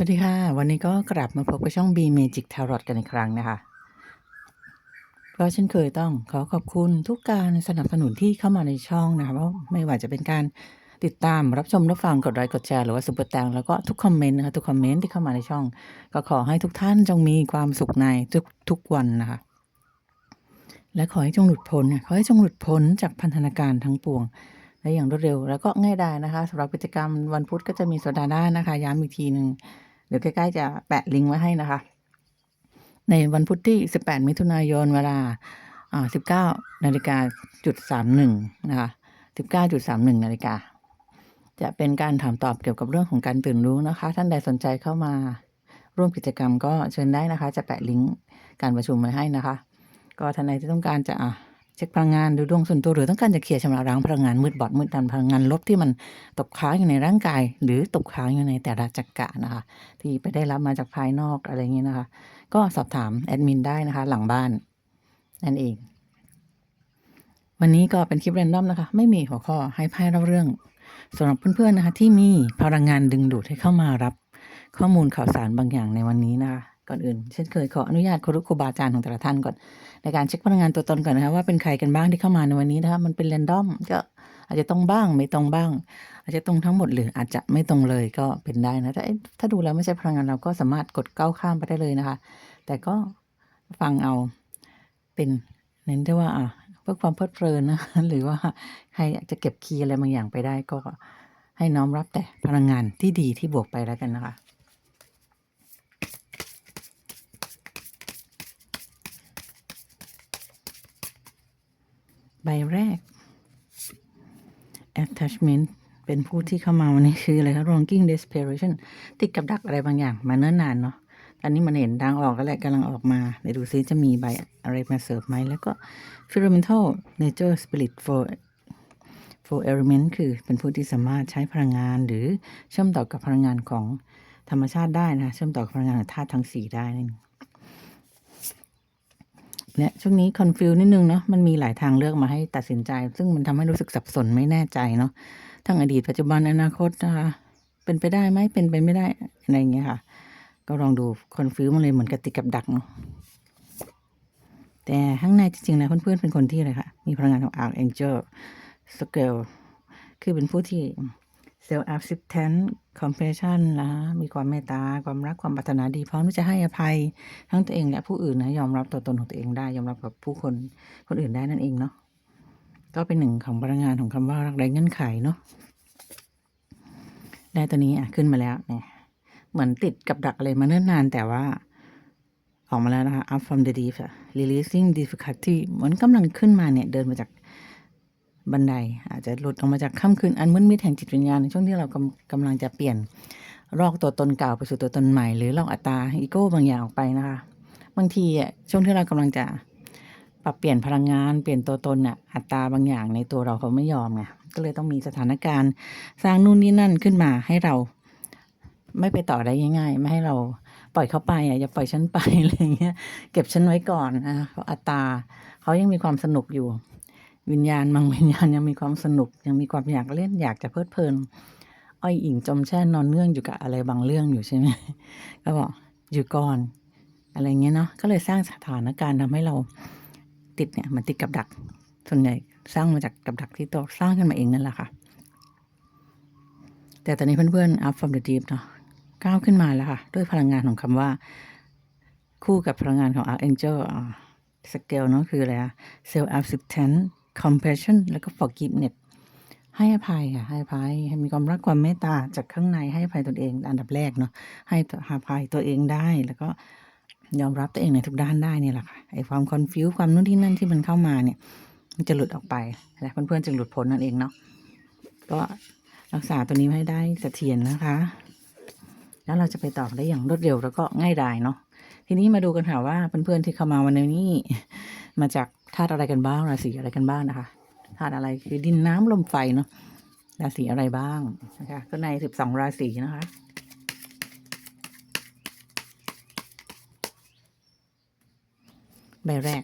สวัสดีค่ะ วันนี้ก็กลับมาพบกับช่อง B Magic Tarot กันอีกครั้งนะคะ ก็เช่นเคยต้องขอขอบคุณทุกการสนับสนุนที่เข้ามาในช่องนะคะว่าไม่ว่าจะเป็นการติดตามรับชมรับฟังกดไลค์กดแชร์หรือว่าซุปเปอร์แตงแล้วก็ทุกคอมเมนต์นะคะทุกคอมเมนต์ที่เข้ามาในช่อง ก็ขอให้ทุกท่านจงมีความสุขในทุกทุกวันนะคะ และขอให้จงหลุดพ้นขอให้จงหลุดพ้นจากพันธนาการทั้งปวงและอย่างรวดเร็ว แล้วก็ง่ายดายนะคะสำหรับกิจกรรมวันพุธก็จะมีโซดาด้านะคะ ย้ำอีกทีหนึ่ง เดี๋ยวใกล้ๆจะแปะลิงก์ไว้ให้นะคะ ในวันพุธที่ 18 มิถุนายนเวลา19นาฬิกาจุด31นะคะ19.31นาฬิกาจะเป็นการถามตอบเกี่ยวกับเรื่องของการตื่นรู้นะคะ ท่านใดสนใจเข้ามาร่วมกิจกรรมก็เชิญได้นะคะ จะแปะลิงก์การประชุมไว้ให้นะคะ ก็ท่านใดที่ต้องการจะอะ เช็คพลังงานดูดวงส่วนตัวหรือต้องการจะเคลียร์ชำระล้างพลังงานมืดบอดมืดดันพลังงานลบที่มันตกค้างอยู่ในร่างกาย หรือตกค้างอยู่ในแต่ละจักระนะคะ ที่ไปได้รับมาจากภายนอกอะไรอย่างนี้นะคะ ก็สอบถามแอดมินได้นะคะ หลังบ้านนั่นเอง วันนี้ก็เป็นคลิปเรนดอมนะคะ ไม่มีหัวข้อให้ไพ่เล่าเรื่องสำหรับเพื่อนๆนะคะ ที่มีพลังงานดึงดูดให้เข้ามารับ ข้อมูลข่าวสารบางอย่างในวันนี้นะคะ ก่อนอื่น เช่นเคยขออนุญาตครูครูบาอาจารย์ของแต่ละท่านก่อน ในการเช็คพลังงานตัวตนก่อนนะคะว่าเป็นใครกันบ้างที่เข้ามาในวันนี้นะคะมันเป็นเรนดอมก็อาจจะตรงบ้างไม่ตรงบ้าง อาจจะตรงทั้งหมดหรืออาจจะไม่ตรงเลยก็เป็นได้นะถ้าเอ๊ะถ้าดูแล้วไม่ใช่พลังงานเราก็สามารถกดก้าวข้ามไปได้เลยนะคะ แต่ก็ฟังเอาเป็นเน้นได้ว่าอะเพื่อความเพลิดเพลินนะหรือว่าใครจะเก็บคีย์อะไรบางอย่างไปได้ก็ให้น้อมรับแต่พลังงานที่ดีที่บวกไปแล้วกันนะคะ ใบแรก attachment เป็นผู้ที่เข้ามาวันนี้คืออะไรคะ longing desperation ติดกับดักอะไรบางอย่าง มาเนิ่นนานเนาะอันนี้มันเห็นทางออกแล้วแหละกำลังออกมาเดี๋ยวดูซิจะมีใบอะไรมาเสิร์ฟไหม แล้วก็ fundamental nature spirit for for element คือเป็นผู้ที่สามารถใช้พลังงานหรือเชื่อมต่อกับพลังงานของธรรมชาติได้นะ เชื่อมต่อกับพลังงานของธาตุทั้งสี่ได้นั่น และช่วงนี้คอนฟิวนิดนึงเนาะมันมีหลายทางเลือกมาให้ตัดสินใจ ซึ่งมันทำให้รู้สึกสับสนไม่แน่ใจเนาะทั้งอดีตปัจจุบันอนาคตนะคะเป็นไปได้ไหมเป็นไปไม่ได้อะไรอย่างเงี้ยค่ะ ก็ลองดูคอนฟิวมันเลยเหมือนกับติดกับดักเนาะแต่ข้างในจริงๆนะเพื่อนๆเป็นคนที่อะไรคะมีพลังงานของ Archangel Scale คือเป็นผู้ที่ self acceptance compassion นะมีความเมตตาความรักความปรารถนาดีพร้อมที่จะให้อภัยทั้งตัวเองและผู้อื่นนะยอมรับตัวตนของตัวเองได้ ยอมรับกับผู้คนคนอื่นได้นั่นเองเนาะก็เป็นหนึ่งของพลังงานของคำว่ารักไร้เงื่อนไขเนาะได้ตัวนี้อะขึ้นมาแล้วเนี่ยเหมือนติดกับดักอะไรมาเนิ่นนานแต่ว่าออกมาแล้วนะคะ up from the deep อะ releasing difficulty เหมือนกำลังขึ้นมาเนี่ย เดินมาจาก บันได อาจจะหลุดออกมาจากค่ำคืนอันมืดมิดแห่งจิตวิญญาณในช่วงที่เรากำกำลังจะเปลี่ยนลอกตัวตนเก่าไปสู่ตัวตนใหม่ หรือลอกอัตตราอีโก้บางอย่างออกไปนะคะ บางทีอะช่วงที่เรากำลังจะปรับเปลี่ยนพลังงานเปลี่ยนตัวตนอะอัตราบางอย่างในตัวเราเขาไม่ยอมไงก็เลยต้องมีสถานการณ์สร้างนู่นนี่นั่นขึ้นมาให้เราไม่ไปต่อได้ง่ายๆ ไม่ให้เราปล่อยเขาไปอะอย่าปล่อยฉันไปอะไรเงี้ยเก็บฉันไว้ก่อนนะเพราะอัตราเขายังมีความสนุกอยู่ วิญญาณบางวิญญาณยังมีความสนุก ยังมีความอยากเล่นอยากจะเพลิดเพลิน อ้อยอิงจมแช่นอนเนื่องอยู่กับอะไรบางเรื่องอยู่ใช่ไหมก็บอกอยู่ก่อน อะไรเงี้ยเนาะก็เลยสร้างสถานการณ์ทำให้เราติดเนี่ยมันติดกับดักส่วนใหญ่สร้างมาจากกับดักที่ตัวสร้างขึ้นมาเองนั่นแหละค่ะ แต่ตอนนี้เพื่อนๆ up from the deep เนาะก้าวขึ้นมาแล้วค่ะ ด้วยพลังงานของคำว่า คู่กับพลังงานของ archangel อ่าสเกลเนาะคืออะไรอะ self acceptance compassion แล้วก็ forgiveness ให้อภัยค่ะให้อภัยให้มีความรักความเมตตาจากข้างในให้อภัยตนเองอันดับแรกเนาะให้อภัยตัวเองได้แล้วก็ยอมรับตัวเองในทุกด้านได้เนี่ยแหละค่ะไอ้ความคอนฟิวความนู่นที่นั่นที่มันเข้ามาเนี่ย มันจะหลุดออกไปและเพื่อนๆจึงหลุดพ้นนั่นเองเนาะก็รักษาตัวนี้ให้ได้เสถียรนะคะ แล้วเราจะไปต่อได้อย่างรวดเร็วแล้วก็ง่ายดายเนาะทีนี้มาดูกันค่ะว่าเพื่อนๆที่เข้ามาวันนี้มาจาก ธาตุอะไรกันบ้างราศีอะไรกันบ้างนะคะธาตุอะไรคือดินน้ำลมไฟเนาะราศีอะไรบ้างนะคะก็ในสิบสองราศีนะคะใบแรก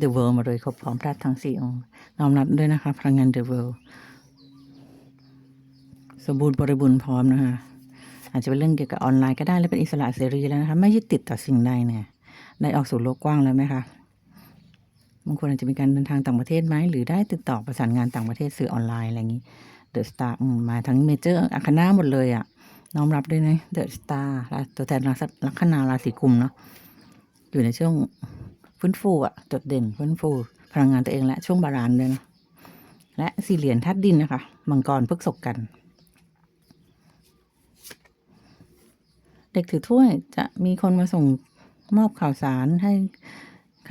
The World มาโดยครบพร้อมพระทั้งสี่องค์น้อมรับด้วยนะคะพลังงาน The World สมบูรณ์บริบูรณ์พร้อมนะคะอาจจะเป็นเรื่องเกี่ยวกับออนไลน์ก็ได้และเป็นอิสระเสรีแล้วนะคะ ไม่ยึดติดต่อสิ่งใดเนี่ยได้ออกสู่โลกกว้างแล้วไหมคะ บางคนอาจจะมีการเดินทางต่างประเทศไหมหรือได้ติดต่อประสานงานต่างประเทศสื่อออนไลน์อะไรอย่างนี้เดอะสตาร์มาทั้งเมเจอร์อาคาน่าหมดเลยอะน้อมรับด้วยนะเดอะสตาร์ตัวแทนลัคนาราศีกุมเนาะอยู่ในช่วงฟื้นฟูอะจุดเด่นฟื้นฟู พลังงานตัวเองและช่วงบาลานซ์ด้วยนะและสี่เหรียญธาตุดินนะคะมังกรพฤกษกกัน เด็กถือถ้วยจะมีคนมาส่งมอบข่าวสารให้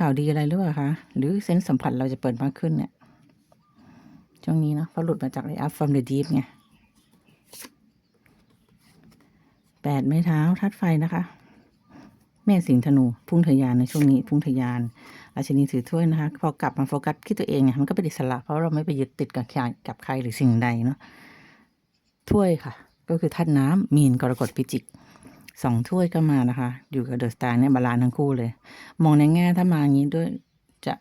ข่าวดีอะไรหรือเปล่าคะหรือเซนส์สัมผัสเราจะเปิดมากขึ้นเนี่ยช่วงนี้นะเพราะหลุดมาจากไออัพฟอร์มเดอะดีฟไงแปดไม้เท้าทัดไฟนะคะ แม่สิงห์ธนู พุ่งทะยานในช่วงนี้ พุ่งทะยานราชินีถือถ้วยนะคะ พอกลับมาโฟกัสที่ตัวเองไงมันก็เป็นอิสระ เพราะเราไม่ไปยึดติดกับใครกับใครหรือสิ่งใดเนาะถ้วยค่ะ ก็คือท่านน้ำมีนกรกฎพิจิก สองถ้วยก็มานะคะ อยู่กับเดอะสตาร์เนี่ยบาลานทั้งคู่เลย มองในแง่ถ้ามาอย่างนี้ด้วยจะ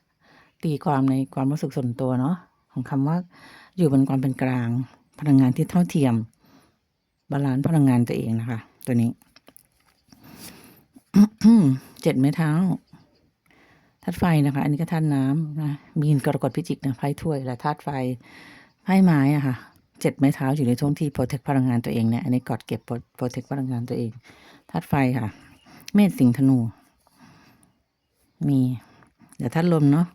ตีความในความรู้สึกส่วนตัวเนาะของคำว่าอยู่บนความเป็นกลาง พลังงานที่เท่าเทียม บาลานซ์พลังงานตัวเองนะคะ ตัวนี้เจ็ดไม้เท้าธาตุไฟนะคะ อันนี้ก็ธาตุน้ำนะมีนกรกฎพิจิกนะไพ่ถ้วยและธาตุไฟไพ่ไม้อะค่ะเจ็ดไม้เท้าอยู่ในช่วงที่โปรเทคพลังงานตัวเองเนี่ยอันนี้กอดเก็บโปรเทคพลังงานตัวเอง ธาตุไฟค่ะ เมษสิงธนู มี เดี๋ยวธาตุลมเนาะ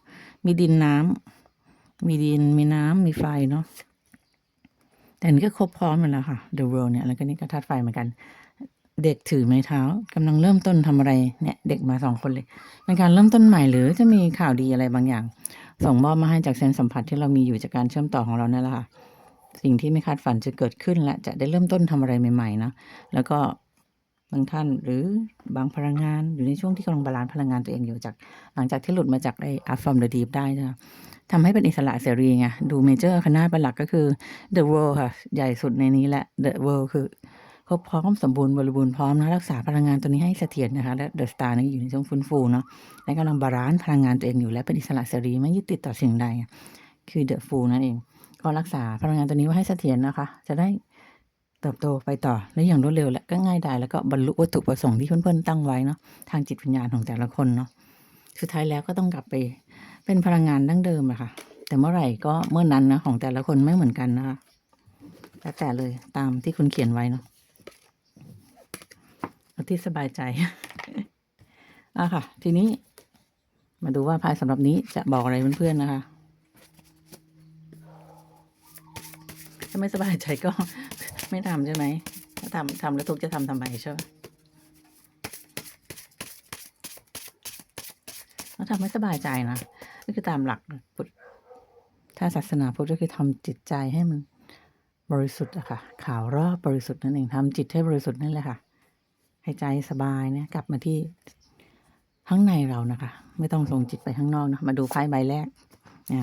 มีดินน้ำมีดินมีน้ำมีไฟเนาะแต่นนี้ก็ครบพร้อมมดแล้วค่ะ The World เนี่ยแล้วก็นี่ก็ธาตุไฟเหมือนกัน เด็กถือไม้เท้ากำลังเริ่มต้นทำอะไรเนี่ยเด็กมาสองคนเลยเป็นการเริ่มต้นใหม่หรือจะมีข่าวดีอะไรบางอย่าง ส่งมอบมาให้จากเซนส์สัมผัสที่เรามีอยู่จากการเชื่อมต่อของเรานั่นแหละค่ะสิ่งที่ไม่คาดฝันจะเกิดขึ้นและจะได้เริ่มต้นทำอะไรใหม่ๆนะแล้วก็ บางท่านหรือบางพลังงานอยู่ในช่วงที่กำลังบาลานซ์พลังงานตัวเองอยู่จาก หลังจากที่หลุดมาจากไอ้อัฟฟอร์มเดอะดีฟได้นะทำให้เป็นอิสระเสรีไงดูเมเจอร์คณะเป็นหลักก็คือ The World ค่ะ ใหญ่สุดในนี้แหละ The World คือครบพร้อมสมบูรณ์บริบูรณ์พร้อมนะรักษาพลังงานตัวนี้ให้เสถียรนะคะและเดอะสตาร์นี่อยู่ในช่วงฟื้นฟูเนาะและกำลังบาลานซ์พลังงานตัวเองอยู่และเป็นอิสระเสรีไม่ยึดติดต่อสิ่งใด คือเดอะฟูนั่นเอง ก็รักษาพลังงานตัวนี้ไว้ให้เสถียรนะคะ จะได้ เติบโตไปต่อและอย่างรวดเร็วและก็ง่ายดายแล้วก็บรรลุวัตถุประสงค์ที่เพื่อนๆตั้งไว้เนาะทางจิตวิญญาณของแต่ละคนเนาะสุดท้ายแล้วก็ต้องกลับไปเป็นพลังงานดั้งเดิมอะค่ะ แต่เมื่อไหร่ก็เมื่อนั้นนะของแต่ละคนไม่เหมือนกันนะคะแล้วแต่เลยตามที่คุณเขียนไว้เนาะที่สบายใจอะค่ะ ทีนี้มาดูว่าพายสำหรับนี้จะบอกอะไรเพื่อนๆนะคะ ถ้าไม่สบายใจก็ ไม่ทำใช่ไหมถ้าทำทำแล้วทุกจะทำทำไมใช่ไหมถ้าทำไม่สบายใจนะก็คือตามหลักพุทธถ้าศาสนาพุทธก็คือทำจิตใจให้มันบริสุทธิ์อะค่ะข่าวรอบบริสุทธิ์นั่นเองทำจิตให้บริสุทธิ์นั่นแหละค่ะให้ใจสบายเนี่ยกลับมาที่ข้างในเรานะคะ ไม่ต้องส่งจิตไปข้างนอกนะมาดูไพ่ใบแรกอ่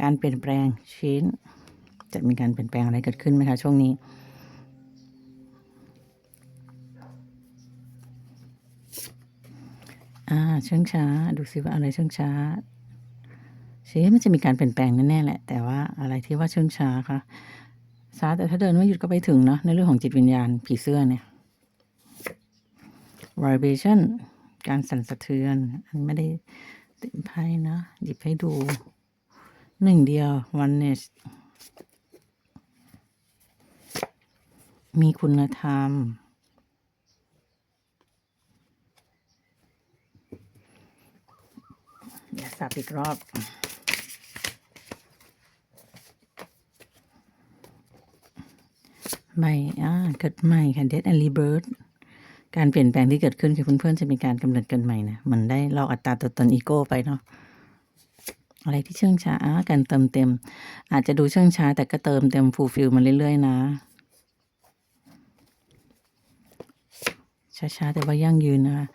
การเปลี่ยนแปลงชิ้น จะมีการเปลี่ยนแปลงอะไรเกิดขึ้นไหมคะช่วงนี้ อ่าเชื่องช้า ดูซิว่าอะไรเชื่องช้าเชื่มันจะมีการเปลี่ยนแปลงแน่ๆแหละ แต่ว่าอะไรที่ว่าเชื่องช้าคะช้าแต่ถ้าเดินไม่หยุดก็ไปถึงเนาะในเรื่องของจิตวิญญาณผีเสื้อเนี่ย vibration การสั่นสะเทือนอันไม่ได้ติดไพ่นะหยิบให้ดูหนึ่งเดียว oneness มีคุณธรรม อย่า สับอีกรอบใหม่อ่าเกิดใหม่ค่ะ Death and Rebirth การเปลี่ยนแปลงที่เกิดขึ้นคือเพื่อนๆจะมีการกำเนิดกันใหม่นะมันได้ลอกอัตราตัวตนอีโก้ไปเนาะอะไรที่เชื่องช้าการเติมเต็ม อาจจะดูเชื่องช้า แต่ก็เติมเต็มฟูลฟิลมาเรื่อย ๆ นะ ช้า ๆ แต่ว่ายั่งยืนนะคะ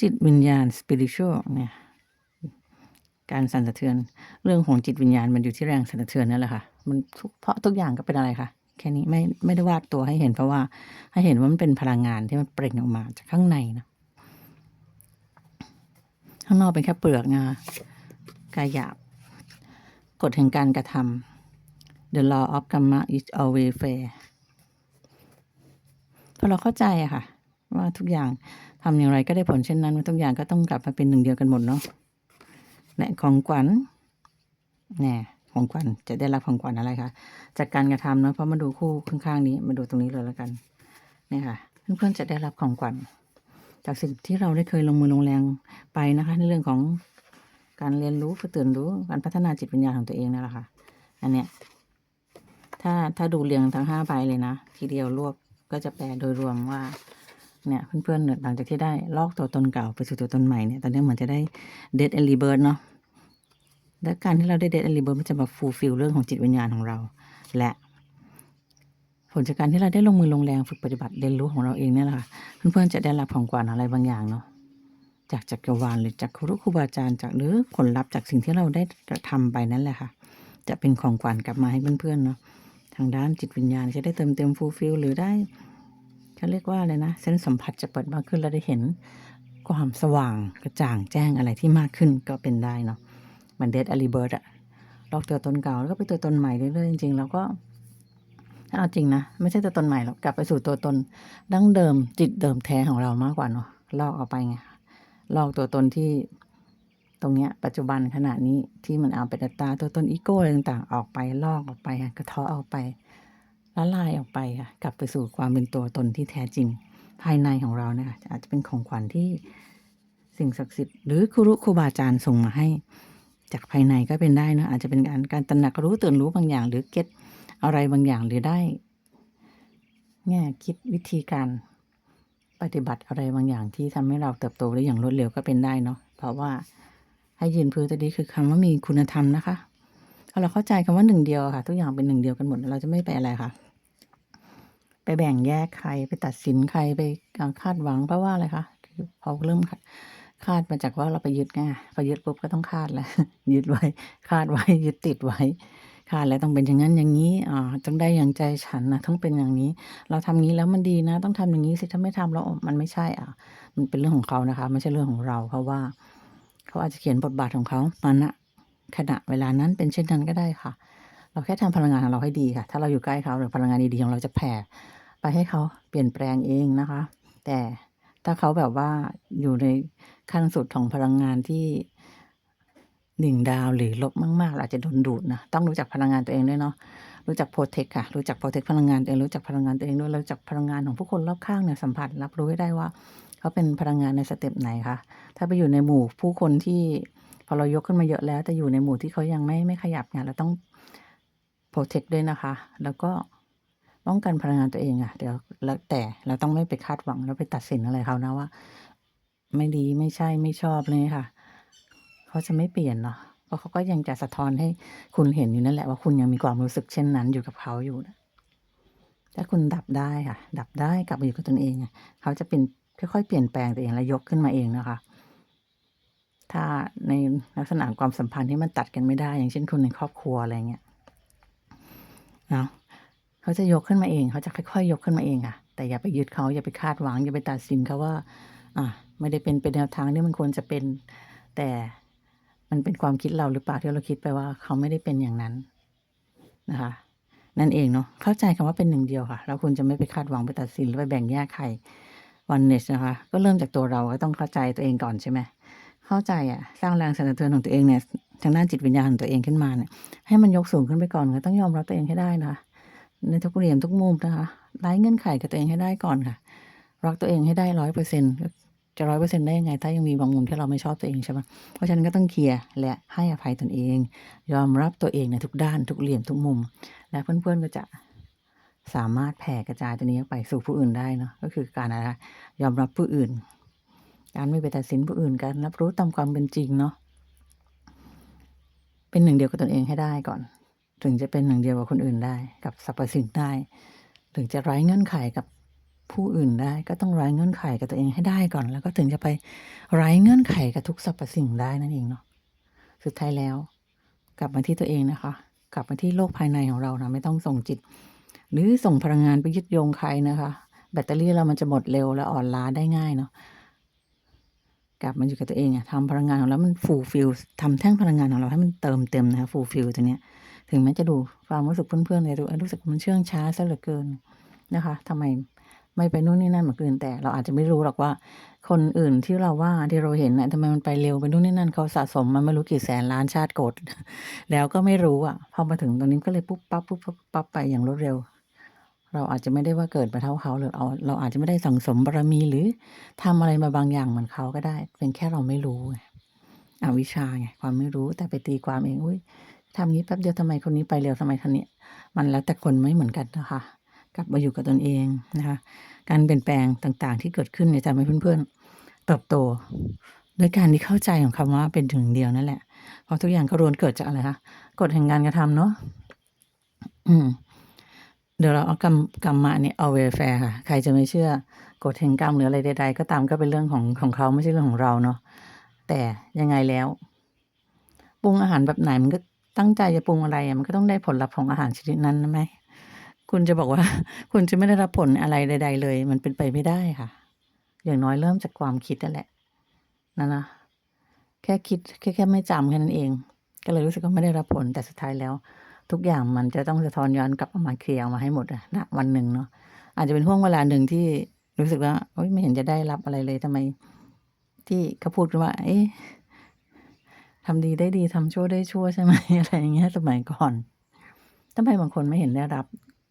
จิตวิญญาณ spiritual เนี่ย การสั่นสะเทือน เรื่องของจิตวิญญาณมันอยู่ที่แรงสั่นสะเทือนนั่นแหละค่ะ มันทุกเพราะทุกอย่างก็เป็นอะไรคะแค่นี้ไม่ไม่ได้วาดตัวให้เห็นเพราะว่า ให้เห็นว่ามันเป็นพลังงานที่มันเปล่งออกมาจากข้างในนะข้างนอกเป็นแค่เปลือกงากายหยาบกฎแห่งการกระทำ the law of karma is always fair พอเราเข้าใจอะค่ะ ว่าทุกอย่างทำอย่างไรก็ได้ผลเช่นนั้นว่าทุกอย่างก็ต้องกลับมาเป็นหนึ่งเดียวกันหมดเนาะ และของขวัญแน่ยของขวัญจะได้รับของขวัญอะไรคะจากการกระทำเนาะเพราะมาดูคู่ข้างๆ นี้มาดูตรงนี้เลยแล้วกันเนี่ยค่ะเพื่อนๆจะได้รับของขวัญจากสิ่งที่เราได้เคยลงมือลงแรงไปนะคะ ในเรื่องของการเรียนรู้ฝึกตื่นรู้การพัฒนาจิตวิญญาณของตัวเองนั่นแหละค่ะอันเนี้ยถ้าถ้าดูเรียงทั้งห้าใบเลยนะ ทีเดียวรวบก็จะแปลโดยรวมว่า เนี่ยเพื่อนๆหลังจากที่ได้ลอกตัวตนเก่าไปสู่ตัวตนใหม่เนี่ยตอนนี้เหมือนจะได้เด a แอนรีเบิร์ดเนาะและการที่เราได้เด a แอนรีเบิร์ดมันจะมาฟูลฟิลเรื่องของจิตวิญญาณของเรา และผลจากการที่เราได้ลงมือลงแรงฝึกปฏิบัติเรียนรู้ของเราเองเนี่ยแหละค่ะเพื่อนๆจะได้รับของขวัญอะไรบางอย่างเนาะจากจักรวาลหรือจากครูครูบาอาจารย์จากหรือผลลัพธ์จากสิ่งที่เราได้กระทำไปนั่นแหละค่ะ จะเป็นของขวัญกลับมาให้เพื่อนๆเนาะทางด้านจิตวิญญาณจะได้เติมเต็มฟูลฟิลหรือได้ เขาเรียกว่าอะไรนะ เส้นสัมผัสจะเปิดมากขึ้นเราได้เห็นความสว่างกระจ่างแจ้งอะไรที่มากขึ้นก็เป็นได้เนาะมันเดดอลิเบิร์ดอะลอกตัวตนเก่าแล้วก็ไปตัวตนใหม่เรื่อยๆจริงๆแล้วก็ถ้าเอาจริงนะ ไม่ใช่ตัวตนใหม่หรอกกลับไปสู่ตัวตนดั้งเดิมจิตเดิมแท้ของเรามากกว่าเนาะลอกออกไปไงลอกตัวตนที่ตรงเนี้ยปัจจุบันขณะนี้ที่มันเอาเป็นอัตตาตัวตนอีโก้อะไรต่างๆ ออกไปลอกออกไปกระเทาะออกไป ละลายออกไปค่ะกลับไปสู่ความเป็นตัวตนที่แท้จริง ภายในของเราเนี่ยค่ะอาจจะเป็นของขวัญที่สิ่งศักดิ์สิทธิ์ หรือครูครูบาอาจารย์ส่งมาให้ จากภายในก็เป็นได้นะอาจจะเป็นการการตระหนักรู้ตื่นรู้บางอย่าง หรือเก็ตอะไรบางอย่างหรือได้แง่คิดวิธีการปฏิบัติอะไรบางอย่างที่ทำให้เราเติบโตได้อย่างรวดเร็วก็เป็นได้เนาะเพราะว่าให้ยืนพื้นตัวนี้คือคำว่ามีคุณธรรมนะคะถ้าเราเข้าใจคำว่าหนึ่งเดียวค่ะ ทุกอย่างเป็นหนึ่งเดียวกันหมดเราจะไม่ไปอะไรค่ะ ไปแบ่งแยกใครไปตัดสินใครไปคาดหวังเพราะว่าอะไรคะคือพอเริ่มคาดมาจากว่าเราไปยึดไงพอยึดปุ๊บก็ต้องคาดแล้วยึดไว้ คาดไว้ยึดติดไว้ คาดแล้วต้องเป็นอย่างนั้นอย่างนี้อ่าต้องได้อย่างใจฉันนะต้องเป็นอย่างนี้ เราทำงี้แล้วมันดีนะ ต้องทำอย่างนี้สิถ้าไม่ทำแล้วมันไม่ใช่อะ มันเป็นเรื่องของเขานะคะ ไม่ใช่เรื่องของเรา เพราะว่า เขาอาจจะเขียนบทบาทของเขามาณขณะเวลานั้นเป็นเช่นนั้นก็ได้ค่ะ เราแค่ทำพลังงานของเราให้ดีค่ะ ถ้าเราอยู่ใกล้เขาหรือพลังงานดีๆของเราจะแผ่ ให้เขาเปลี่ยนแปลงเองนะคะ แต่ถ้าเขาแบบว่าอยู่ในขั้นสุดของพลังงานที่หนึ่งดาวหรือลบมากๆอาจจะโดนดูดนะต้องรู้จักพลังงานตัวเองด้วยเนาะรู้จักโปรเทคค่ะรู้จักโปรเทคพลังงานตัวเองรู้จักพลังงานตัวเองด้วยรู้จักพลังงานของผู้คนรอบข้างเนี่ยสัมผัสรับรู้ให้ได้ว่าเขาเป็นพลังงานในสเต็ปไหนคะถ้าไปอยู่ในหมู่ผู้คนที่พอเรายกขึ้นมาเยอะแล้วแต่อยู่ในหมู่ที่เขายังไม่ไม่ขยับเนี่ยเราต้องโปรเทคด้วยนะคะ แล้วก็ ป้องกันพลังงานตัวเองอะเดี๋ยวแล้วแต่เราต้องไม่ไปคาดหวังแล้วไปตัดสินอะไรเขานะว่า ไม่ดีไม่ใช่ไม่ชอบเลยค่ะ เขาจะไม่เปลี่ยนเนาะเพราะเขาก็ยังจะสะท้อนให้คุณเห็นอยู่นั่นแหละว่าคุณยังมีความรู้สึกเช่นนั้นอยู่กับเขาอยู่นะถ้าคุณดับได้ค่ะ ดับได้กลับมาอยู่กับตนเองเขาจะเป็นค่อยๆเปลี่ยนแปลงตัวเองแล้วยกขึ้นมาเองนะคะ ถ้าในลักษณะความสัมพันธ์ที่มันตัดกันไม่ได้ อย่างเช่นคนในครอบครัวอะไรเงี้ยเนาะ เขาจะยกขึ้นมาเอง เขาจะค่อยๆ ยกขึ้นมาเองค่ะแต่อย่าไปยึดเขาอย่าไปคาดหวัง อย่าไปตัดสินเขาว่า อะไม่ได้เป็นเป็นแนวทางที่มันควรจะเป็น แต่มันเป็นความคิดเราหรือเปล่าที่เราคิดไปว่าเขาไม่ได้เป็นอย่างนั้นนะคะ นั่นเองเนาะเข้าใจคำว่าเป็นหนึ่งเดียวค่ะ แล้วคุณจะไม่ไปคาดหวังไปตัดสินหรือไปแบ่งแยกใครวันเนสนะคะ ก็เริ่มจากตัวเราก็ต้องเข้าใจตัวเองก่อนใช่ไหมเข้าใจอะสร้างแรงสั่นสะเทือนของตัวเองเนี่ยทางด้านจิตวิญญาณของตัวเองขึ้นมาเนี่ยให้มันยกสูงขึ้นไปก่อนค่ะต้องยอมรับตัวเองให้ได้นะคะ ในทุกเหลี่ยมทุกมุมนะคะไร้เงื่อนไขกับตัวเองให้ได้ก่อนค่ะ รักตัวเองให้ได้ร้อยเปอร์เซ็นต์จะร้อยเปอร์เซ็นต์ได้ยังไง ถ้ายังมีบางมุมที่เราไม่ชอบตัวเองใช่ไหมเพราะฉะนั้นก็ต้องเคลียร์และให้อภัยตนเอง ยอมรับตัวเองในทุกด้านทุกเหลี่ยมทุกมุม และเพื่อนๆก็จะสามารถแผ่กระจายตัวนี้ไปสู่ผู้อื่นได้เนาะก็คือการอะไรยอมรับผู้อื่น การไม่ไปตัดสินผู้อื่นการรับรู้ตามความเป็นจริงเนาะเป็นหนึ่งเดียวกับตนเองให้ได้ก่อน ถึงจะเป็นหนึ่งเดียวกับคนอื่นได้ กับสรรพสิ่งได้ ถึงจะไร้เงื่อนไขกับผู้อื่นได้ ก็ต้องไร้เงื่อนไขกับตัวเองให้ได้ก่อน แล้วก็ถึงจะไปไร้เงื่อนไขกับทุกสรรพสิ่งได้นั่นเองเนาะสุดท้ายแล้ว กลับมาที่ตัวเองนะคะ กลับมาที่โลกภายในของเรานะไม่ต้องส่งจิต หรือส่งพลังงานไปยึดโยงใครนะคะ แบตเตอรี่เรามันจะหมดเร็วและอ่อนล้าได้ง่ายเนาะกลับมาอยู่กับตัวเองอะทำพลังงานของเรามันฟูลฟิลทำแท่งพลังงานของเราให้มันเติมเต็มนะคะฟูลฟิลตัวเนี้ย ถึงแม้จะดูความรู้สึกเพื่อนๆเลยดูรู้สึกมันเชื่องช้าซะเหลือเกินนะคะทำไมไม่ไปนู่นนี่นั่นเหมือนคนอื่นแต่เราอาจจะไม่รู้หรอกว่า คนอื่นที่เราว่าที่เราเห็นน่ะทำไมมันไปเร็วไปนู่นนี่นั่นเขาสะสมมาไม่รู้กี่แสนล้านชาติโกรธแล้วก็ไม่รู้อะพอมาถึงตรงนี้ก็เลยปุ๊บปั๊บปุ๊บปั๊บไปอย่างรวดเร็ว เราอาจจะไม่ได้ว่าเกิดมาเท่าเขาหรือเอาเราอาจจะไม่ได้สั่งสมบารมีหรือทำอะไรมาบางอย่างเหมือนเขาก็ได้ เป็นแค่เราไม่รู้อวิชชาไงความไม่รู้แต่ไปตีความเองอุ้ย ทำนี้แป๊บเดียวทำไมคนนี้ไปเร็วทำไมคนนี้มันแล้วแต่คนไม่เหมือนกันนะคะกลับมาอยู่กับตนเองนะคะการเปลี่ยนแปลงต่างๆ ที่เกิดขึ้นเนี่ยทำให้เพื่อนๆเติบโตด้วยการที่เข้าใจของคำว่าเป็นถึงเดียวนั่นแหละ เพราะทุกอย่างก็รวนเกิดจากอะไรคะกฎแห่งการกระทำเนาะเดี๋ยวเราเอากรรมกรรมะเนี่ยเอาเวลแฟร์ค่ะ ใครจะไม่เชื่อกฎแห่งกรรมหรืออะไรใด ๆ ก็ตามก็เป็นเรื่องของของเขาไม่ใช่เรื่องของเราเนาะแต่ยังไงแล้วปรุงอาหารแบบไหนมันก็ ตั้งใจจะปรุงอะไรมันก็ต้องได้ผลลัพธ์ของอาหารชนิดนั้นนะไหมคุณจะบอกว่า คุณจะไม่ได้รับผลอะไรใด ๆ เลย มันเป็นไปไม่ได้ค่ะ อย่างน้อยเริ่มจากความคิดนั่นแหละนั่นนะแค่คิดแค่แค่ไม่จำแค่นั้นเอง ก็เลยรู้สึกว่าไม่ได้รับผลแต่สุดท้ายแล้ว ทุกอย่างมันจะต้องสะท้อนย้อนกลับออกมาเคลียร์ออกมาให้หมดอะณวันหนึ่งเนาะอาจจะเป็นห่วงเวลาหนึ่งที่รู้สึกว่าโอ๊ยไม่เห็นจะได้รับอะไรเลยทำไม ที่เขาพูดว่า เอ๊ะ ทำดีได้ดีทำชั่วได้ชั่วใช่ไหมอะไรอย่างเงี้ยสมัยก่อนทำไมบางคนไม่เห็นได้รับ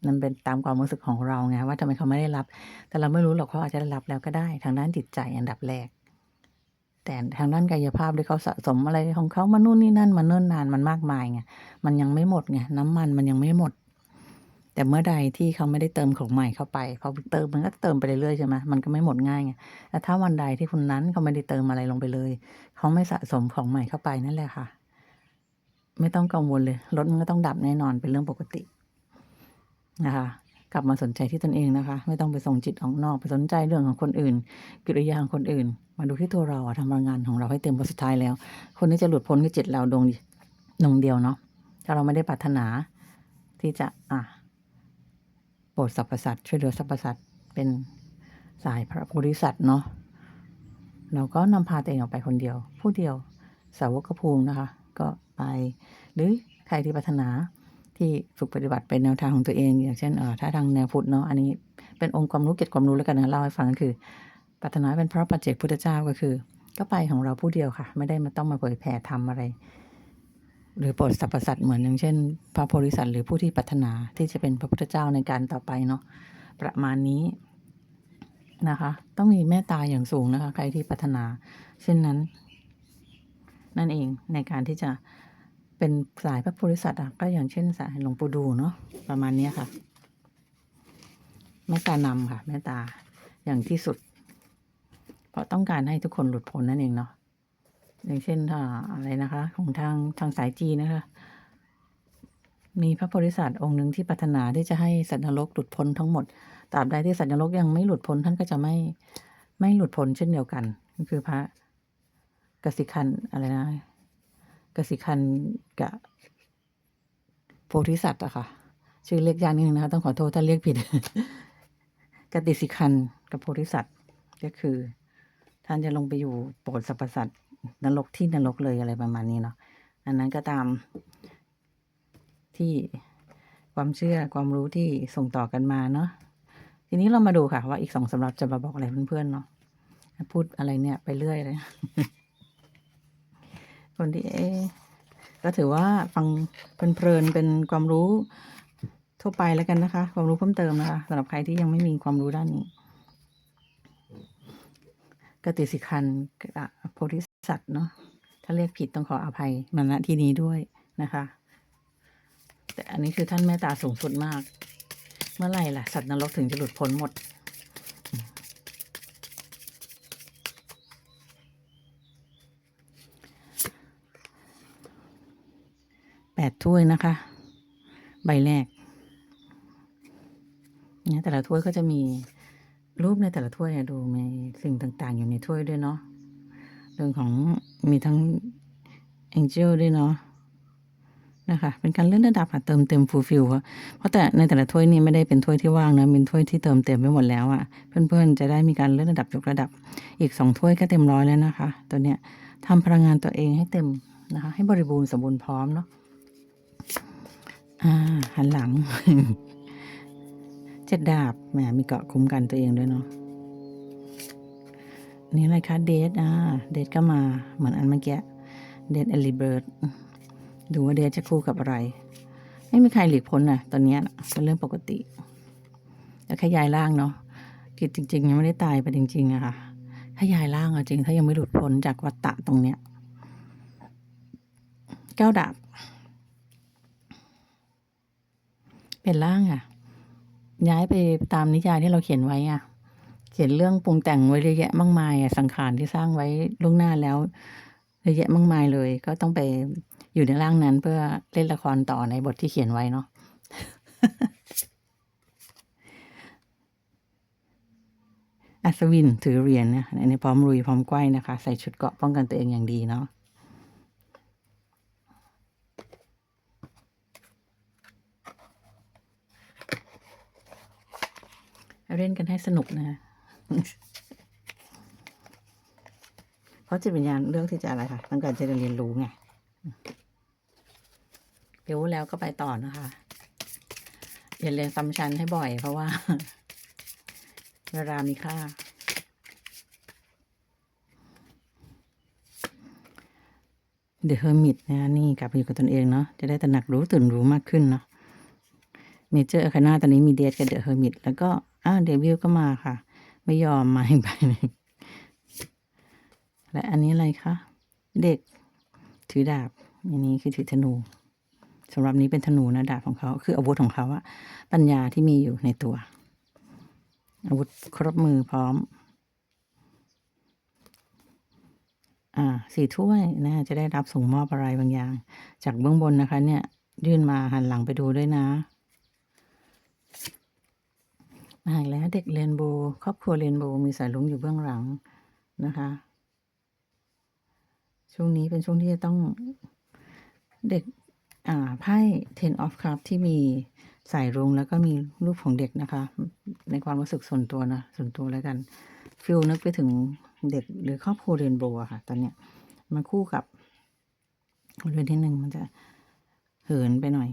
มันเป็นตามความรู้สึกของเราไงว่าทำไมเขาไม่ได้รับ แต่เราไม่รู้หรอกเขาอาจจะได้รับแล้วก็ได้ ทางด้านจิตใจอันดับแรก แต่ทางด้านกายภาพที่เขาสะสมอะไรของเขามานู่นนี่นั่นมาเนิ่นนานมันมากมายไงมันยังไม่หมดไงน้ำมันมันยังไม่หมด แต่เมื่อใดที่เขาไม่ได้เติมของใหม่เข้าไปพอเติมมันก็เติมไปเรื่อยๆใช่ไหมมันก็ไม่หมดง่ายไงแต่ถ้าวันใดที่คนนั้นเขาไม่ได้เติมอะไรลงไปเลย เขาไม่สะสมของใหม่เข้าไปนั่นแหละค่ะ ไม่ต้องกังวลเลยรถมันก็ต้องดับแน่นอนเป็นเรื่องปกตินะคะกลับมาสนใจที่ตนเองนะคะ ไม่ต้องไปส่งจิตออกนอกไปสนใจเรื่องของคนอื่น กิริยาของคนอื่น มาดูที่ตัวเราอะทำงานของเราให้เต็มประสุดท้ายแล้ว คนที่จะหลุดพ้นคือจิตเราดวงดวงเดียวเนาะถ้าเราไม่ได้ปรารถนาที่จะอะ โปรดสรรพสัตว์ช่วยเหลือสรรพสัตว์เป็นสายพระโพธิสัตว์เนาะเราก็นำพาตัวเองออกไปคนเดียว ผู้เดียวสาวกภูมินะคะ ก็ไป หรือใครที่ปรารถนาที่ฝึกปฏิบัติเป็นแนวทางของตัวเอง อย่างเช่นเออถ้าทางแนวพุทธเนาะอันนี้เป็นองค์ความรู้เก็บความรู้แล้วกันนะเล่าให้ฟังก็คือปรารถนาเป็นพระปัจเจกพุทธเจ้าก็คือ ก็ไปของเราผู้เดียวค่ะ ไม่ได้มาต้องมาเผยแผ่ทำอะไร หรือโปรดสรรพสัตว์เหมือนอย่างเช่น พระโพธิสัตว์หรือผู้ที่ปรารถนาที่จะเป็นพระพุทธเจ้าในการต่อไปเนาะประมาณนี้นะคะ ต้องมีเมตตาอย่างสูงนะคะ ใครที่ปรารถนา เช่นนั้น นั่นเองในการที่จะเป็นสายพระโพธิสัตว์อะก็อย่างเช่นสายหลวงปู่ดูเนาะประมาณนี้ค่ะเมตตานำค่ะเมตตาอย่างที่สุด เพราะต้องการให้ทุกคนหลุดพ้นนั่นเองเนาะ อย่างเช่นอะไรนะคะ ของทางทางสายจีนนะคะ มีพระโพธิสัตว์องค์หนึ่งที่ปรารถนาที่จะให้สัตว์นรกหลุดพ้นทั้งหมดตราบใดที่สัตว์นรกยังไม่หลุดพ้นท่านก็จะไม่ไม่หลุดพ้นเช่นเดียวกันก็คือพระกสิคันอะไรนะกสิคันกับโพธิสัตว์อะค่ะ ชื่อเรียกยากนิดนึงนะคะ ต้องขอโทษถ้าเรียกผิดกติสิคันกับโพธิสัตว์ก็คือ ท่านจะลงไปอยู่โปรดสรรพสัตว์ นรกที่นรกเลยอะไรประมาณนี้เนาะอันนั้นก็ตามที่ความเชื่อความรู้ที่ส่งต่อกันมาเนาะทีนี้เรามาดูค่ะ ว่าอีกสองสำรับจะมาบอกอะไรเพื่อนๆเนาะพูดอะไรเนี่ยไปเรื่อยเลย คนที่เอ๊ก็ถือว่าฟังเพลินๆเป็นความรู้ทั่วไปแล้วกันนะคะ ความรู้เพิ่มเติมนะคะสำหรับใครที่ยังไม่มีความรู้ด้านนี้กติสิคันโพธิ สัตว์เนาะถ้าเรียกผิดต้องขออภัยมาณที่นี้ด้วยนะคะ แต่อันนี้คือท่านเมตตาสูงสุดมาก เมื่อไหร่ล่ะ สัตว์นรกถึงจะหลุดพ้นหมดแปดถ้วยนะคะ ใบแรกเนี่ยแต่ละถ้วยก็จะมีรูปในแต่ละถ้วยเนี่ยดูมีสิ่งต่างๆ อยู่ในถ้วยด้วยเนาะ เรื่องของมีทั้ง Angel ด้วยเนาะนะคะเป็นการเลื่อนระดับค่ะเติมเต็มฟูลฟิลเพราะแต่ในแต่ละถ้วยนี่ไม่ได้เป็นถ้วยที่ว่างนะเป็นถ้วยที่เติมเต็มไปหมดแล้วอะ่ะ เพื่อนๆจะได้มีการเลื่อนระดับยกระดับ อีกสองถ้วยก็เต็มร้อยแล้วนะคะ ตัวเนี้ยทำพลังงานตัวเองให้เต็มนะคะ ให้บริบูรณ์สมบูรณ์พร้อมเนาะอ่าหันหลังเจ็ดดาบแหมมีเกาะคุ้มกันตัวเองด้วยเนาะ นี่อะไรคะเดทอ่าเดทก็มาเหมือนอันเมื่อกี้เดทอลิเบิร์ดดูว่าเดทจะคู่กับอะไร ไม่มีใครหลีกพ้นนะตอนนี้เป็นเรื่องปกติแล้วแค่ย้ายร่างเนาะกิจจริง ๆ ยังไม่ได้ตายไปจริงๆอะค่ะถ้าย้ายร่างอะจริง ถ้ายังไม่หลุดพ้นจากวัฏฏะตรงเนี้ยเก้าดาบเป็นร่างอะย้ายไปตามนิยายที่เราเขียนไว้อะ เขียนเรื่องปรุงแต่งไว้เยอะแยะมากมายอะสังขารที่สร้างไว้ล่วงหน้าแล้วเยอะแยะมากมายเลย ก็ต้องไปอยู่ในร่างนั้นเพื่อเล่นละครต่อในบทที่เขียนไว้เนาะอัศวินถือเหรียญนะในพร้อมรุยพร้อมไกว้นะคะ ใส่ชุดเกาะป้องกันตัวเองอย่างดีเนาะเล่นกันให้สนุกนะ เพราะจิตวิญญาณเรื่องที่จะอะไรค่ะต้องการจะเรียนรู้ไงรู้แล้วก็ไปต่อนะคะอย่าเรียนซ้ำชั้นให้บ่อย เพราะว่า เวลามีค่า เดอะเฮอร์มิตนะนี่กลับไปอยู่กับตนเองเนาะจะได้ตระหนักรู้ตื่นรู้มากขึ้นเนาะเมเจอร์อาคาน่าตอนนี้มีเดทกับเดอะเฮอร์มิตแล้วก็อ้าเดวิลก็มาค่ะ ไม่ยอมมาอีกใบหนึ่งและอันนี้อะไรคะ เด็กถือดาบอันนี้คือถือธนูสำหรับนี้เป็นธนูนะดาบของเขาคืออาวุธของเขาอะปัญญาที่มีอยู่ในตัว อาวุธครบมือพร้อม อ่าสี่ถ้วยนะจะได้รับส่งมอบอะไรบางอย่าง จากเบื้องบนนะคะ เนี่ย ยื่นมาหันหลังไปดูด้วยนะ มาอีกแล้วเด็กเรนโบว์ครอบครัวเรนโบว์มีสายลุงอยู่เบื้องหลังนะคะ ช่วงนี้เป็นช่วงที่จะต้องเด็กอ่าไพ่ ten of cup ที่มีสายรุ้งแล้วก็มีรูปของเด็กนะคะ ในความรู้สึกส่วนตัวนะ ส่วนตัวแล้วกันฟิลนึกไปถึงเด็กหรือครอบครัวเรนโบว์ค่ะ ตอนเนี้ยมาคู่กับเรือนที่หนึ่งมันจะเหินไปหน่อย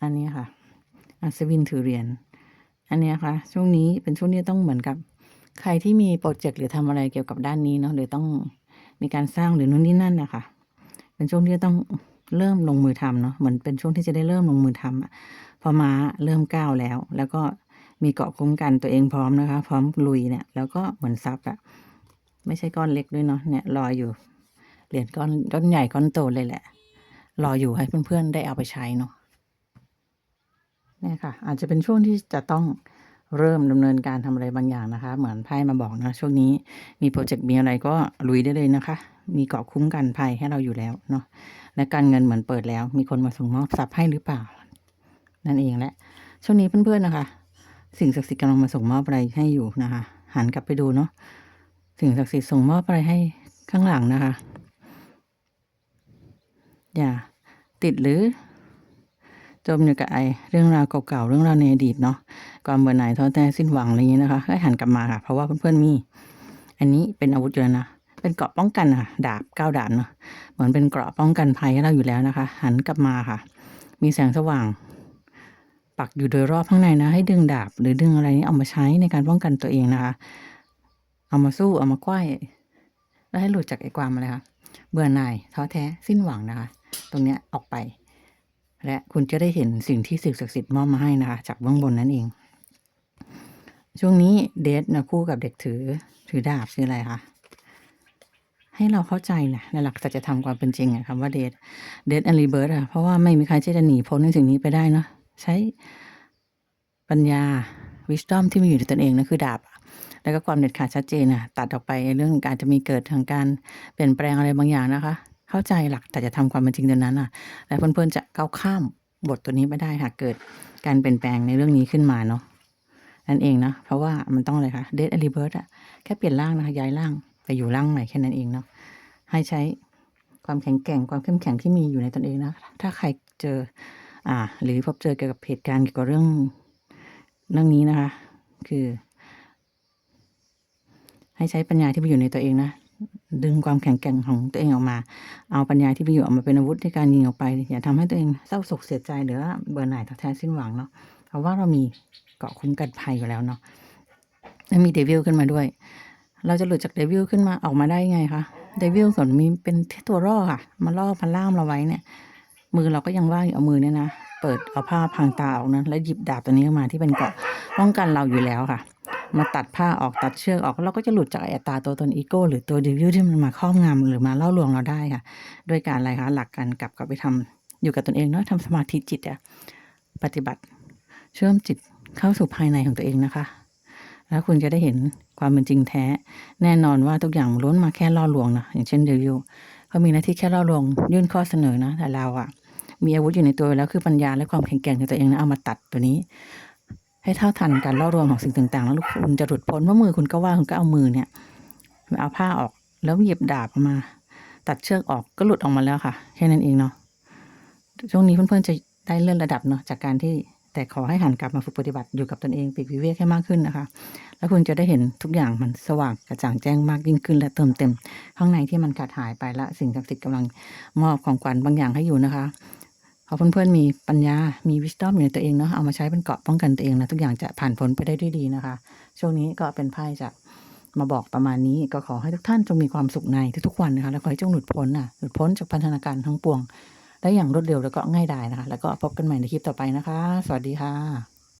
อันนี้ค่ะอัศวินถือเหรียญ อันนี้ค่ะ ช่วงนี้เป็นช่วงที่ต้องเหมือนกับ ใครที่มีโปรเจกต์หรือทำอะไรเกี่ยวกับด้านนี้เนาะหรือต้องมีการสร้างหรือนู่นนี่นั่นนะคะเป็นช่วงที่ต้องเริ่มลงมือทำเนาะเหมือนเป็นช่วงที่จะได้เริ่มลงมือทำอะพอมาเริ่มก้าวแล้ว แล้วก็มีเกาะคุ้มกันตัวเองพร้อมนะคะ พร้อมลุยเนี่ย แล้วก็เหมือนซับอะไม่ใช่ก้อนเล็กด้วยเนาะเนี่ยรออยู่เหรียญก้อนก้อนใหญ่ก้อนโตเลยแหละ รออยู่ให้เพื่อนๆได้เอาไปใช้เนาะ เนี่ยค่ะ อาจจะเป็นช่วงที่จะต้องเริ่มดำเนินการทำอะไรบางอย่างนะคะ เหมือนไพ่มาบอกนะช่วงนี้มีโปรเจกต์มีอะไรก็ลุยได้เลยนะคะ มีเกาะคุ้มกันภัยให้เราอยู่แล้วเนาะและการเงินเหมือนเปิดแล้ว มีคนมาส่งมอบทรัพย์ให้หรือเปล่า นั่นเองแหละช่วงนี้เพื่อนๆนะคะ สิ่งศักดิ์สิทธิ์กำลังมาส่งมอบอะไรให้อยู่นะคะ หันกลับไปดูเนาะสิ่งศักดิ์สิทธิ์ส่งมอบอะไรให้ข้างหลังนะคะ อย่าติดหรือ จมอยู่กับไอเรื่องราวเก่าๆเรื่องราวในอดีตเนาะความเบื่อหน่ายท้อแท้สิ้นหวังอะไรอย่างนี้นะคะให้หันกลับมาค่ะ เพราะว่าเพื่อนๆมี อันนี้เป็นอาวุธอยู่แล้วนะเป็นเกราะป้องกันค่ะ ดาบก้าวดาบเนาะเหมือนเป็นเกราะป้องกันภัยให้เราอยู่แล้วนะคะ หันกลับมาค่ะ มีแสงสว่าง ปักอยู่โดยรอบข้างในนะ ให้ดึงดาบ หรือดึงอะไรนี้เอามาใช้ในการป้องกันตัวเองนะคะ เอามาสู้เอามาไขว้แล้วให้หลุดจากไอ้ความอะไรคะเบื่อหน่ายท้อแท้สิ้นหวังนะคะ ตรงเนี้ยออกไป และคุณจะได้เห็นสิ่งที่สิ่งศักดิ์สิทธิ์มอบมาให้นะคะ จากเบื้องบนนั่นเอง ช่วงนี้เดทนะคู่กับเด็กถือถือดาบคืออะไรคะให้เราเข้าใจนะในหลักสัจธรรมความเป็นจริงอะคำว่าเดทเดทแอนรีเบิร์ดอะเพราะว่าไม่มีใครที่จะหนีพ้นในสิ่งนี้ไปได้เนาะใช้ปัญญา wisdom ที่มีอยู่ในตนเองนะคือดาบ แล้วก็ความเด็ดขาดชัดเจนนะตัดออกไปเรื่องการจะมีเกิดทางการเปลี่ยนแปลงอะไรบางอย่างนะคะ เข้าใจหลักแต่จะทำความเป็นจริงตรงนั้นอะ และเพื่อนๆจะก้าวข้ามบทตัวนี้ไม่ได้หากเกิดการเปลี่ยนแปลงในเรื่องนี้ขึ้นมาเนาะนั่นเองนะเพราะว่ามันต้องอะไรคะเดทอลิเบิร์ตอะแค่เปลี่ยนร่างนะคะย้ายร่างไปอยู่ร่างใหม่แค่นั้นเองเนาะให้ใช้ความแข็งแกร่งความเข้มแข็งที่มีอยู่ในตนเองนะถ้าใครเจอ อ่า หรือพบเจอเกี่ยวกับเหตุการณ์เกี่ยวกับเรื่องเรื่องนี้นะคะ คือ ให้ใช้ปัญญาที่มีอยู่ในตัวเองนะ ดึงความแข็งแกร่งของตัวเองออกมา เอาปัญญาที่มีอยู่ออกมาเป็นอาวุธในการยิงออกไป อย่าทำให้ตัวเองเศร้าโศกเสียใจหรือว่าเบื่อหน่ายท้อแท้สิ้นหวังเนาะ เพราะว่าเรามีเกาะคุ้มกันภัยอยู่แล้วเนาะแล้วมีเดวิลขึ้นมาด้วย เราจะหลุดจากเดวิลขึ้นมาออกมาได้ไงคะ เดวิลส่วนมีเป็นแค่ตัวล่อค่ะ มาล่อมาล่ามเราไว้เนี่ย มือเราก็ยังว่างอยู่เอามือเนี่ยนะ เปิดเอาผ้าพรางตาออกนะ แล้วหยิบดาบตัวนี้ออกมาที่เป็นเกาะป้องกันเราอยู่แล้วค่ะ มาตัดผ้าออกตัดเชือกออกเราก็จะหลุดจากอัตตราตัวตนอีโก้หรือตัวเดวิลที่มันมาครอบงำหรือมาเล่อลวงเราได้ค่ะ ด้วยการอะไรคะหลักการกลับกลับไปทำอยู่กับตนเองเนาะทำสมาธิจิตอะปฏิบัติเชื่อมจิตเข้าสู่ภายในของตัวเองนะคะ แล้วคุณจะได้เห็นความเป็นจริงแท้ แน่นอนว่าทุกอย่างล้วนมาแค่ล่อลวงนะอย่างเช่นเดวิลเขามีหน้าที่แค่ล่อลวงยื่นข้อเสนอนะแต่เราอะมีอาวุธอยู่ในตัวแล้วคือปัญญาและความแข็งแกร่งในตัวเองนะเอามาตัดตัวนี้ ให้เท่าทันการล่อลวงของสิ่งต่างๆ แล้วคุณจะหลุดพ้นเพราะมือคุณก็ว่าคุณก็เอามือเนี่ยเอาผ้าออกแล้วหยิบดาบออกมา ตัดเชือกออกก็หลุดออกมาแล้วค่ะ แค่นั้นเองเนาะช่วงนี้เพื่อนๆจะได้เลื่อนระดับเนาะจากการที่แต่ขอให้หันกลับมาฝึกปฏิบัติอยู่กับตนเองปีกวิเวกให้มากขึ้นนะคะ แล้วคุณจะได้เห็นทุกอย่างมันสว่างกระจ่างแจ้งมากยิ่งขึ้นและเติมเต็ม ข้างในที่มันขาดหายไปละสิ่งศักดิ์สิทธิ์กำลังมอบของขวัญบางอย่างให้อยู่นะคะ พอเพื่อนๆมีปัญญา มีวิสตอมอยู่ในตัวเองเนาะ เอามาใช้เป็นเกราะป้องกันตัวเองนะ ทุกอย่างจะผ่านพ้นไปได้ด้วยดีนะคะ ช่วงนี้ก็เป็นไพ่จากมาบอกประมาณนี้ ก็ขอให้ทุกท่านจงมีความสุขในทุกๆวันนะคะ แล้วขอให้จงหลุดพ้นน่ะหลุดพ้นจากพันธนาการทั้งปวง ได้อย่างรวดเร็วแล้วก็ง่ายดายนะคะ แล้วก็พบกันใหม่ในคลิปต่อไปนะคะ สวัสดีค่ะ